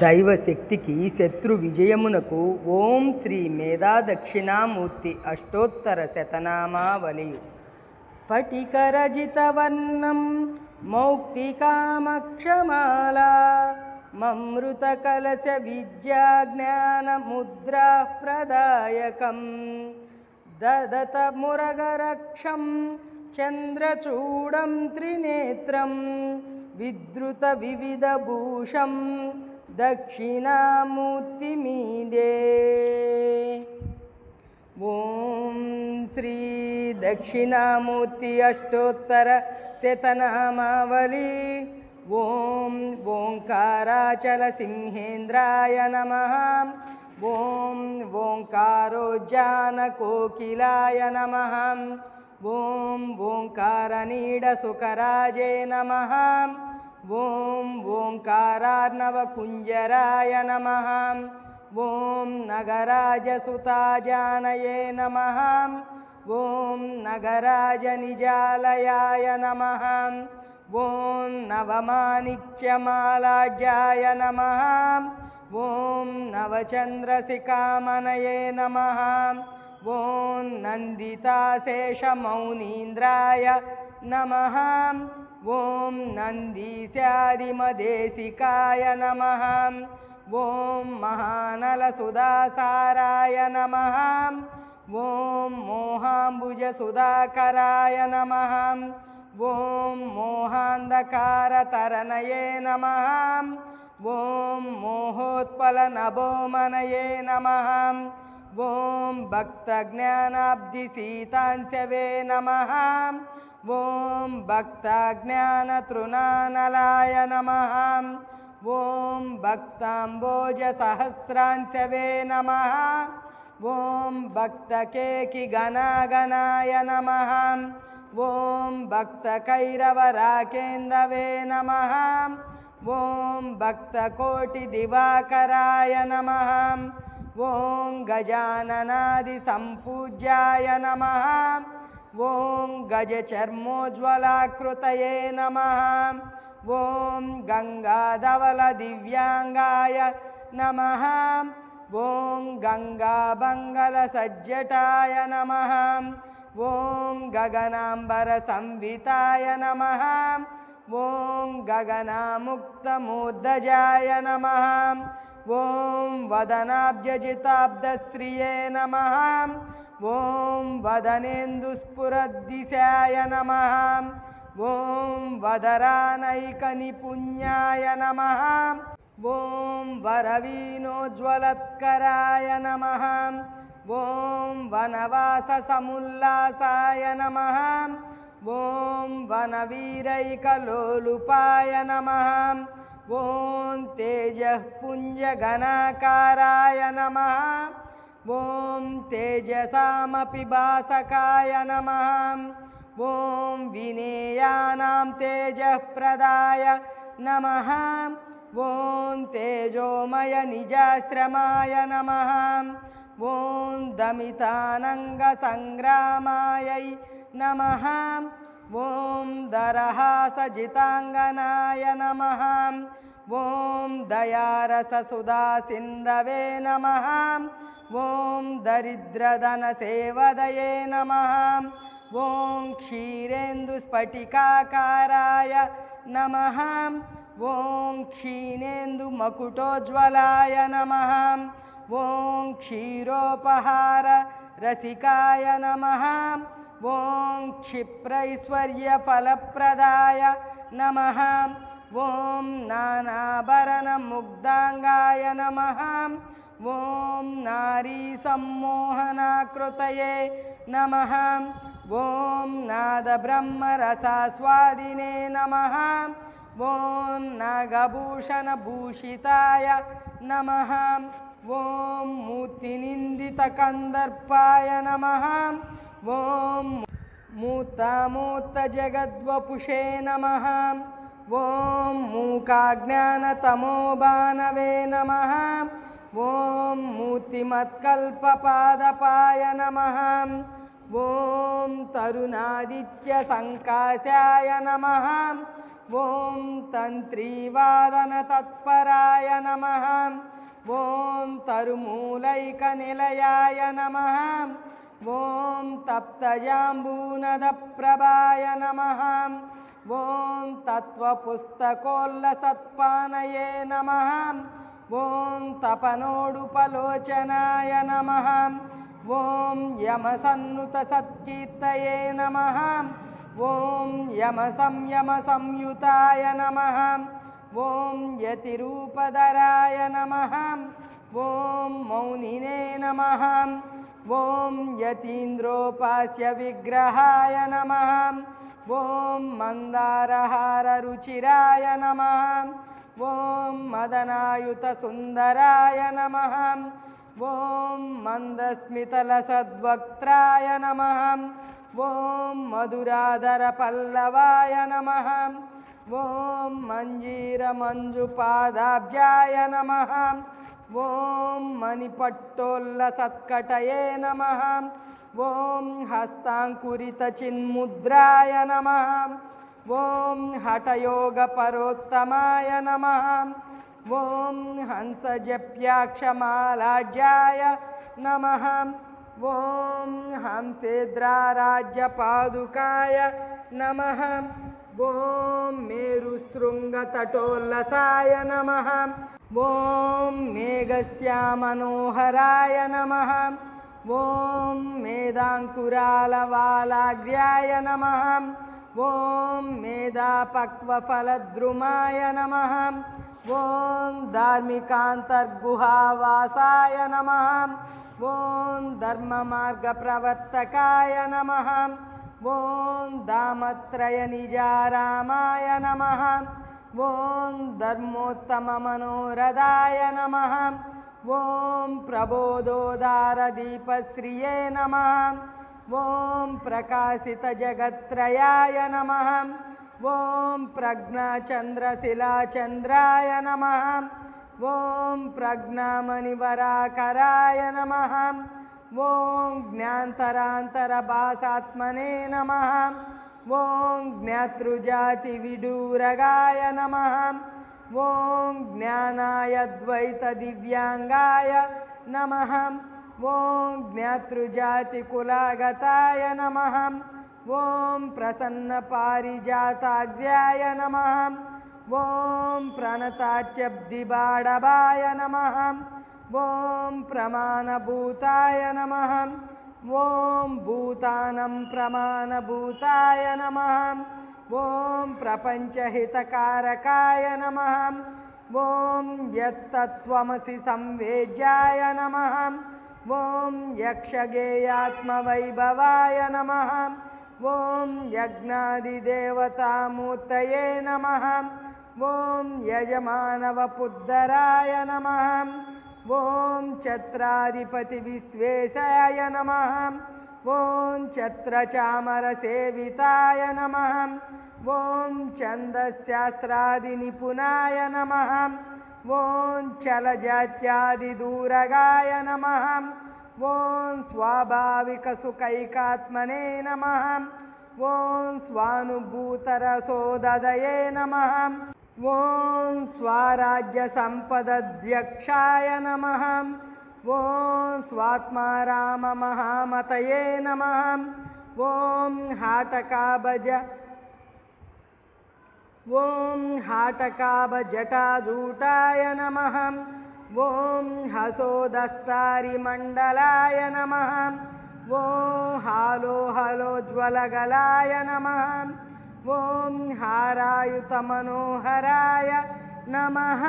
దైవశక్తికి శత్రు విజయమునకు ఓం శ్రీ మేధా దక్షిణామూర్తి అష్టోత్తర శతనామావళి స్ఫటికరజితవర్ణం మౌక్తికామక్షమాలా మమృతకలశ విద్యాజ్ఞానముద్రా ప్రదాయకం దదత మురగరక్షం చంద్రచూడం త్రినేత్రం విద్రుత వివిధభూషం दक्षिणामूर्तिमीदे। ॐ श्रीदक्षिणामूर्ति अष्टोत्तरशतनामावली ॐ ओङ्काराचलसिंहेन्द्राय नमः। ॐ ओङ्कारोज्जानकोकिलाय नमः। ॐ ओङ्कारनीडसुकराजे नमः। ॐ ओङ्कारार्णवकुञ्जराय नमः। ॐ नगराजसुताजानये नमः। ॐ नगराजनिजालयाय नमः। ॐ नवमाणिक्यमालाढ्याय नमः। ॐ नवचन्द्रसिकामनये नमः। ॐ नन्दिताशेषमौनीन्द्राय नमः। ॐ नन्दीस्यादिमदेशिकाय नमः। ॐ महानलसुधासाराय नमः। ॐ मोहाम्बुजसुधाकराय नमः। ॐ मोहान्धकारतरणये नमः। ॐ मोहोत्पलनभोमनये नमः। ॐ भक्तज्ञानाब्धिसीतांशवे नमः। ॐ भक्तज्ञानतृणानलाय नमः ॐ भक्ताम्बोजसहस्रांशवे नमः। ॐ भक्तकेकिगणागणाय नमः। ॐ भक्तकैरवराकेन्दवे नमः। ॐ भक्तकोटिदिवाकराय नमः। ॐ गजाननादिसम्पूज्याय नमः। ॐ गजचर्मोज्ज्वलाकृतये नमः। ॐ गङ्गाधवलदिव्याङ्गाय नमः। ॐ गङ्गाबङ्गलसज्जटाय नमः। ॐ गगनाम्बरसंविताय नमः। ॐ गगनामुक्तमोद्दजाय नमः। ॐ वदनाब्जजिताब्दश्रिये नमः। ॐ वदनेन्दुस्फुरद्दिशाय नमः। ॐ वदरानैकनिपुण्याय नमः। ॐ वरवीनोज्ज्वलत्कराय नमः। ॐ वनवाससमुल्लासाय नमः। ॐ वनवीरैकलोलुपाय नमः। वों तेजःपुञ्जगणाकाराय नमः। ॐ तेजसामपि भासकाय नमः। ॐ विनेयानां तेजःप्रदाय नमः। ॐ तेजोमयनिजाश्रमाय नमः। ॐ दमितानङ्गसङ्ग्रामायै नमः। ॐ दरहासजिताङ्गनाय नमः। ॐ दयारससुधासिन्धवे नमः ॐ दरिद्रधनसेवदये नमः। ॐ क्षीरेन्दुस्फटिकाकाराय नमः। ॐ क्षीणेन्दुमकुटोज्ज्वलाय नमः। ॐ क्षीरोपहार रसिकाय नमः। ॐ क्षिप्रैश्वर्यफलप्रदाय नमः। ॐ नानाभरणमुग्धाङ्गाय नमः ॐ नारीसम्मोहनाकृतये नमः। ॐ नादब्रह्मरसास्वादिने नमः। ॐ नागभूषणभूषिताय नमः। ॐ मूर्तिनिन्दितकन्दर्पाय नमः। ॐ मूर्तामूर्तजगद्वपुषे नमः। ॐ मूकाज्ञानतमोबानवे नमः ॐ मूर्तिमत्कल्पपादपाय नमः ॐ तरुणादित्यसङ्काशाय नमः। ॐ तन्त्रीवादनतत्पराय नमः। ॐ तरुमूलैकनिलयाय नमः। ॐ तप्तजाम्बूनदप्रभाय नमः। ॐ तत्त्वपुस्तकोल्लसत्पानये नमः ॐ तपनोडुपलोचनाय नमः ॐ यमसन्नुतसत्कीर्तये नमः ॐ यमसंयमसंयुताय नमः ॐ यतिरूपधराय नमः ॐ मौनिने नमः ॐ यतीन्द्रोपास्य विग्रहाय नमः ॐ मन्दारहाररुचिराय नमः ॐ मदनायुतसुन्दराय नमः। ॐ मन्दस्मितलसद्वक्त्राय नमः। ॐ मधुराधरपल्लवाय नमः। ॐ मञ्जीरमञ्जुपादाब्जाय नमः। ॐ मणिपट्टोल्लसत्कटये नमः। ॐ हस्ताङ्कुरितचिन्मुद्राय नमः ॐ हठयोगपरोत्तमाय नमः। ॐ हंसजप्याक्षमालाढ्याय नमः। ॐ हंसेद्राराज्यपादुकाय नमः। ॐ मेरुशृङ्गतटोल्लसाय नमः। ॐ मेघस्यामनोहराय नमः। ॐ मेदाङ्कुरालवालाग्र्याय नमः ॐ मेधापक्वफलद्रुमाय नमः। ॐ धार्मिकान्तर्गुहावासाय नमः। ॐ धर्ममार्गप्रवर्तकाय नमः। ॐ दामत्रयनिजारामाय नमः। ॐ धर्मोत्तममनोरदाय नमः। ॐ प्रबोधोदारदीपश्रिये नमः ॐ प्रकाशितजगत्त्रयाय नमः। ॐ प्रज्ञाचन्द्रशिलाचन्द्राय नमः। ॐ प्रज्ञामणिवराकराय नमः। ॐ ज्ञान्तरान्तरभासात्मने नमः। ॐ ज्ञातृजातिविडूरगाय नमः। ॐ ज्ञानाय द्वैतदिव्याङ्गाय नमः ॐ ज्ञातृजातिकुलागताय नमः। ॐ प्रसन्नपारिजाताग्र्याय नमः। ॐ प्रणताच्यब्दिबाडभाय नमः। ॐ प्रमाणभूताय नमः। ॐ भूतानं प्रमाणभूताय नमः। ॐ प्रपञ्चहितकारकाय नमः। ॐ यत्तत्त्वमसि संवेद्याय नमः ॐ यक्षगेयात्मवैभवाय नमः। ॐ यज्ञादिदेवतामूर्तये नमः। ॐ यजमानवपुद्धराय नमः। ॐ छत्राधिपतिविश्वेशाय नमः। ॐ छत्रचामरसेविताय नमः। ॐ छन्दशास्त्रादिनिपुणाय नमः। ॐ चलजात्यादिदूरगाय नमः ॐ स्वाभाविकसुखैकात्मने नमः। ॐ स्वानुभूतरसोददये नमः। ॐ स्वाराज्यसम्पदध्यक्षाय नमः। ॐ स्वात्माराममहामतये नमः। ॐ हाटकाभज ॐ हाटकाभजटाजूटाय नमः ॐ हसोदस्तारिमण्डलाय नमः। ॐ हालो हलोज्ज्वलगलाय नमः। ॐ हारायुतमनोहराय नमः